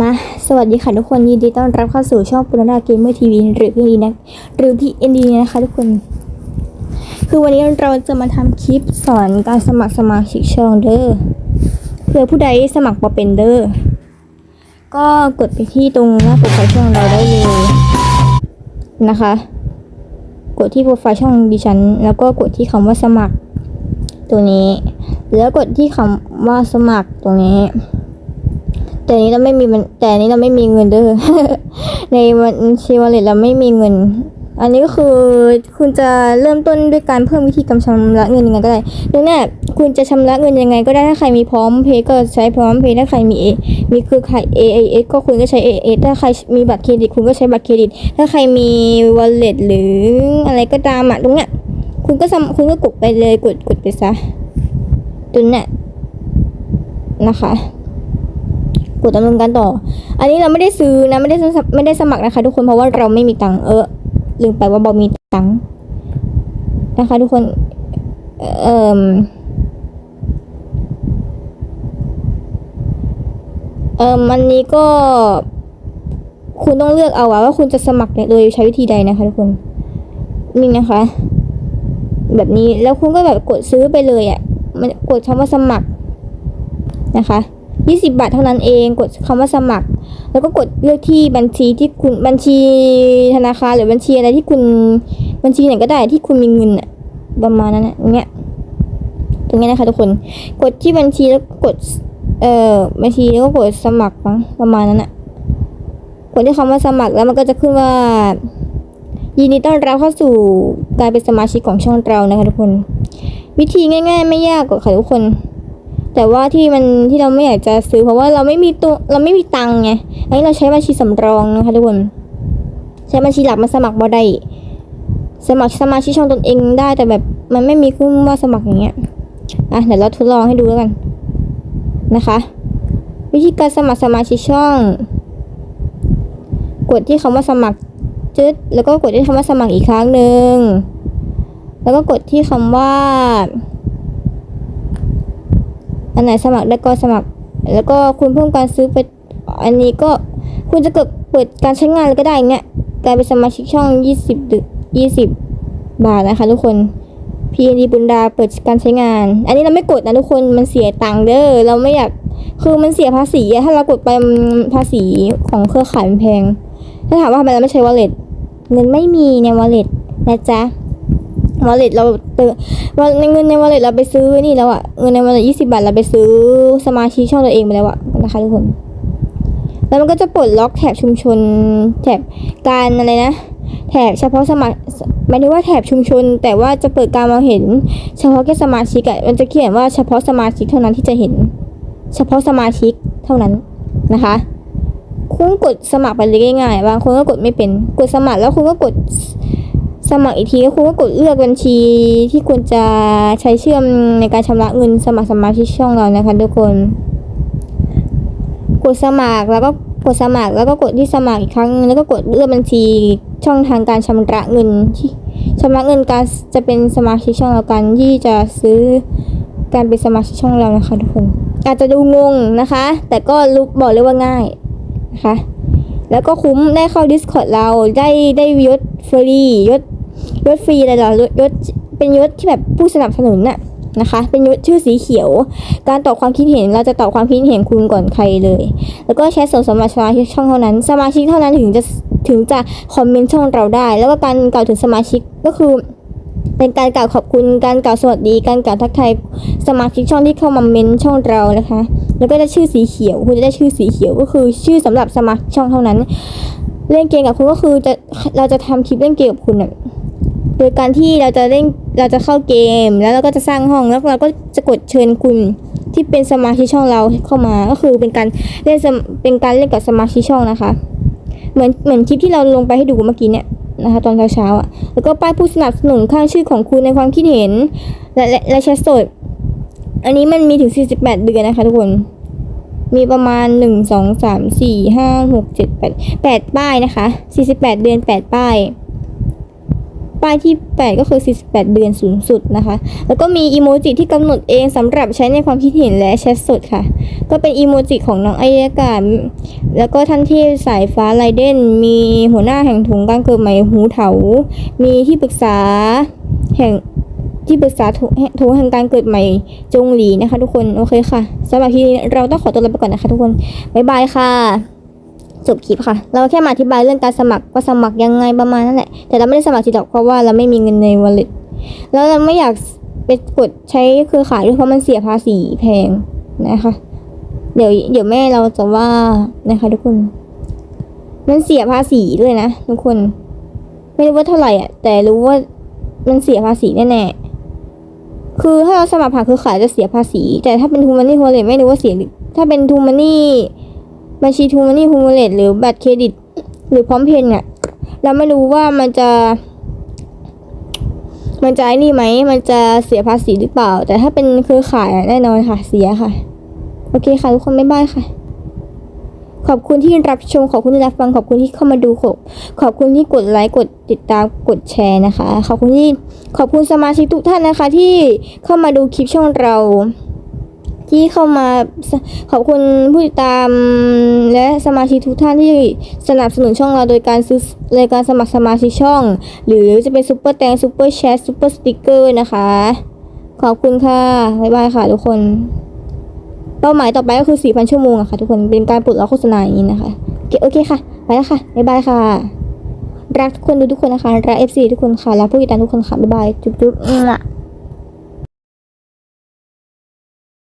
มาสวัสดีค่ะทุกคนยินดีต้อนรับเข้าสู่ช่องปุรณาเกมเมอร์ทีวีหรือพี่ดีนะหรือพี่เอ็นดีนะคะทุกคน คือวันนี้เราจะมาทำคลิปสอนการสมัครสมาชิกช่องเด้อเพื่อผู้ใดสมัครมาเป็นเด้อก็กดไปที่ตรงหน้าโปรไฟล์ช่องเราได้เลยนะคะ กดที่โปรไฟล์ช่องดิฉัน แล้วก็กดที่คำว่าสมัคร ตัวนี้ แล้วกดที่คำว่าสมัครตรงนี้ แต่นี้เราไม่มีมันแต่นี้เราไม่มีเงินเด้อในบัญชีวอลเล็ตเราไม่มีเงิน อันนี้ก็คือคุณจะเริ่มต้นด้วยการเพิ่มวิธีการชำระเงินยังไงก็ได้ดังนั้นคุณจะชำระเงินยังไงก็ได้ถ้าใครมีพร้อมเพย์ก็ใช้พร้อมเพย์ถ้าใครมีมีคือใคร AIS ก็คุณก็ใช้ AIS ถ้าใครมีบัตรเครดิต คุณก็ใช้บัตรเครดิต ถ้าใครมีวอลเล็ตหรืออะไรก็ตามอะตรงเนี้ยคุณก็คุณก็กดไปเลยกดกดไปซะตรงเนี้ยนะคะ ดดำเนินการต่อ อันนี้เราไม่ได้ซื้อนะไม่ได้ไม่ได้สมัครนะคะ ทุกคนเพราะว่าเราไม่มีตังค์เออลืมไปว่าบอมีตังค์นะคะ ทุกคนเอ่อเอ่ออันนี้ก็ คุณต้องเลือกเอาว่าคุณจะสมัครเนี่ยโดยใช้วิธีใดนะคะ ทุกคนนี่นะคะ แบบนี้แล้วคุณก็แบบกดซื้อไปเลยอะ่ะ มันกดคำว่าสมัครนะคะ 20 บาทเท่านั้นเอง กดคำว่าสมัคร แล้วก็กดเลือกที่บัญชีที่คุณบัญชีธนาคารหรือบัญชีอะไรที่คุณบัญชีไหนก็ได้ที่คุณมีเงินอะประมาณนั้นอะอย่างเงี้ยตรงนี้นะคะทุกคน กดที่บัญชีแล้วกด เอ่อบัญชีแล้วก็กดสมัครประมาณนั้นอะกดที่คำว่าสมัครแล้วมันก็จะขึ้นว่า ยินดีต้อนรับเข้าสู่การเป็นสมาชิกของช่องเรานะคะทุกคน วิธีง่าย ๆ ไม่ยากกว่าค่ะทุกคน แต่ว่าที่มันที่เราไม่อยากจะซื้อเพราะว่าเราไม่มีตัวเราไม่มีตังค์ไงอันนี้เราใช้บัญชีสำรองนะคะทุกคนใช้บัญชีหลักมาสมัครบ่ได้สมัครสมาชิกช่องตนเองได้แต่แบบมันไม่มีขึ้นว่าสมัครอย่างเงี้ยอะเดี๋ยวเราทดลองให้ดูแล้วกันนะคะ วิธีการสมัครสมาชิกช่อง กดที่คำว่าสมัครจึ๊ดแล้วก็กดที่คำว่าสมัครอีกครั้งหนึ่งแล้วก็กดที่คำว่า อันไหนสมัครได้ก็สมัคร แล้วก็คุณเพิ่มการซื้อไปอันนี้ก็คุณจะเกิดเปิดการใช้งานเลยก็ได้เนี่ยกลายเป็นสมาชิกช่อง 20ดึ20 บาทนะคะ ทุกคน PND บุญดาเปิดการใช้งาน อันนี้เราไม่กดนะทุกคนมันเสียตังค์เด้อเราไม่อยากคือมันเสียภาษีอะถ้าเรากดไปภาษีของเครือข่ายมันแพง ถ้าถามว่าทำไมเราไม่ใช้ wallet เงินไม่มีใน wallet นะจ๊ะ wallet เราเติม วันเงินใน wallet เราไปซื้อนี่แล้วอะเงินใน wallet ยี่สิบาทเราไปซื้อสมาชิกช่องตัวเองไปแล้วอะนะคะทุกคน แล้วมันก็จะปลดล็อกแถบชุมชน แถบการอะไรนะ แถบเฉพาะสมาหมายถึงว่าแถบชุมชน แต่ว่าจะเปิดการมองเห็น เฉพาะแค่สมาชิกอะมันจะเขียนว่าเฉพาะสมาชิกเท่านั้นที่จะเห็น เฉพาะสมาชิกเท่านั้นนะคะคุณกดสมัครไปเลยง่ายๆบางคนก็กดไม่เป็น กดสมัครแล้วคุณก็กด สมัครอีกทีแล้วคุณก็กดเลือกบัญชีที่คุณจะใช้เชื่อมในการชำระเงินสมัครสมาชิกช่องเรานะคะทุกคน กดสมัครแล้วก็กดสมัครแล้วก็กดที่สมัครอีกครั้งแล้วก็กดเลือกบัญชีช่องทางการชำระเงินที่ชำระเงินการจะเป็นสมาชิกช่องเรากันที่จะซื้อการเป็นสมาชิกช่องเรานะคะทุกคน อาจจะดูงงนะคะ แต่ก็รู้บอกเลยว่าง่ายนะคะแล้วก็คุ้มได้เข้า Discord เราได้ได้ยศฟรียศ ยศฟรีอะไรหรอยศเป็นยศที่แบบผู้สนับสนุนน่ะนะคะ เป็นยศชื่อสีเขียว การตอบความคิดเห็นเราจะตอบความคิดเห็นคุณก่อนใครเลย แล้วก็แชทส่งสมาชิกช่องเท่านั้น สมาชิกเท่านั้นถึงจะถึงจะคอมเมนต์ช่องเราได้ แล้วก็การกล่าวถึงสมาชิกก็คือเป็นการกล่าวขอบคุณ การกล่าวสวัสดี การกล่าวทักทายสมาชิกช่องที่เข้ามาเมนช่องเรานะคะ แล้วก็จะชื่อสีเขียว คุณจะได้ชื่อสีเขียวก็คือชื่อสำหรับสมาชิกช่องเท่านั้น เล่นเกมกับคุณก็คือจะเราจะทำคลิปเล่นเกมกับคุณอะ โดยการที่เราจะเล่นเราจะเข้าเกม แล้วเราก็จะสร้างห้องแล้วเราก็จะกดเชิญคุณที่เป็นสมาชิกช่องเราเข้ามา ก็คือเป็นการเล่นเป็นการเล่นกับสมาชิกช่องนะคะ เหมือนเหมือนคลิปที่เราลงไปให้ดูเมื่อกี้เนี่ยนะคะตอนเช้าๆอะแล้วก็ป้ายผู้สนับสนุนข้างชื่อของคุณในความคิดเห็น และและและแชทสดอันนี้มันมีถึง 48 เดือนนะคะทุกคนมีประมาณ 1 2 3 4 5 6 7 8 8 ป้ายนะคะ 48 เดือน 8 ป้าย ป้ายที่ 8 ก็คือ 48 เดือนสูงสุดนะคะ แล้วก็มีอีโมจิที่กำหนดเองสำหรับใช้ในความคิดเห็นและแชทสดค่ะ ก็เป็นอีโมจิของน้องไอยกาศแล้วก็ท่านเทพสายฟ้าไรเดน มีหัวหน้าแห่งถุงการเกิดใหม่หูเถา มีที่ปรึกษาแห่งที่ปรึกษาถุงแห่งการเกิดใหม่จงหลีนะคะ ทุกคน โอเคค่ะสำหรับทีนี้เราต้องขอตัวลาไปก่อนนะคะ ทุกคน บ๊ายบายค่ะ จบคลิปค่ะ เราแค่มาอธิบายเรื่องการสมัครว่าสมัครยังไงประมาณนั่นแหละ แต่เราไม่ได้สมัครทีเดียวเพราะว่าเราไม่มีเงินใน wallet แล้วเราไม่อยากไปกดใช้เครือข่ายด้วยเพราะมันเสียภาษีแพงนะคะ เดี๋ยวเดี๋ยวแม่เราจะว่านะคะทุกคน มันเสียภาษีด้วยนะทุกคน ไม่รู้ว่าเท่าไหร่อะ แต่รู้ว่ามันเสียภาษีแน่ๆ คือถ้าเราสมัครผ่านเครือข่ายจะเสียภาษี แต่ถ้าเป็นทูมันนี่โฮเลไม่รู้ว่าเสีย ถ้าเป็นทูมันนี่ บัญชีทูมันนี่โฮเลหรือบัตรเครดิต หรือพร้อมเพย์เนี่ยเราไม่รู้ว่ามันจะ มันจะไอ้นี่ไหม มันจะเสียภาษีหรือเปล่า แต่ถ้าเป็นเครือข่ายแน่นอนค่ะเสียค่ะ โอเคค่ะทุกคนบ๊ายบายค่ะ ขอบคุณที่รับชม ขอบคุณที่รับฟัง ขอบคุณที่เข้ามาดูขอบขอบคุณที่กดไลค์ กดติดตาม กดแชร์นะคะ ขอบคุณที่ ขอบคุณสมาชิกทุกท่านนะคะ ที่เข้ามาดูคลิปช่องเรา ที่เข้ามาขอบคุณผู้ติดตามและสมาชิกทุกท่านที่สนับสนุนช่องเราโดยการซื้อโดยการสมัครสมาชิกช่อง หรือจะเป็นซุปเปอร์แตงซุปเปอร์แชทซุปเปอร์สติกเกอร์นะคะ ขอบคุณค่ะ บ๊ายบายค่ะทุกคน เป้าหมายต่อไปก็คือ 4,000 ชั่วโมงอะค่ะทุกคนเป็นการปลดล็อกโฆษณาอย่างนี้นะคะ โอเคโอเคค่ะ ไปแล้วค่ะ บ๊ายบายค่ะ รักทุกคนดูทุกคนนะคะ รัก FC ทุกคนค่ะ รักผู้ติดตามทุกคนค่ะ บ๊ายบาย จุ๊บจุ๊บ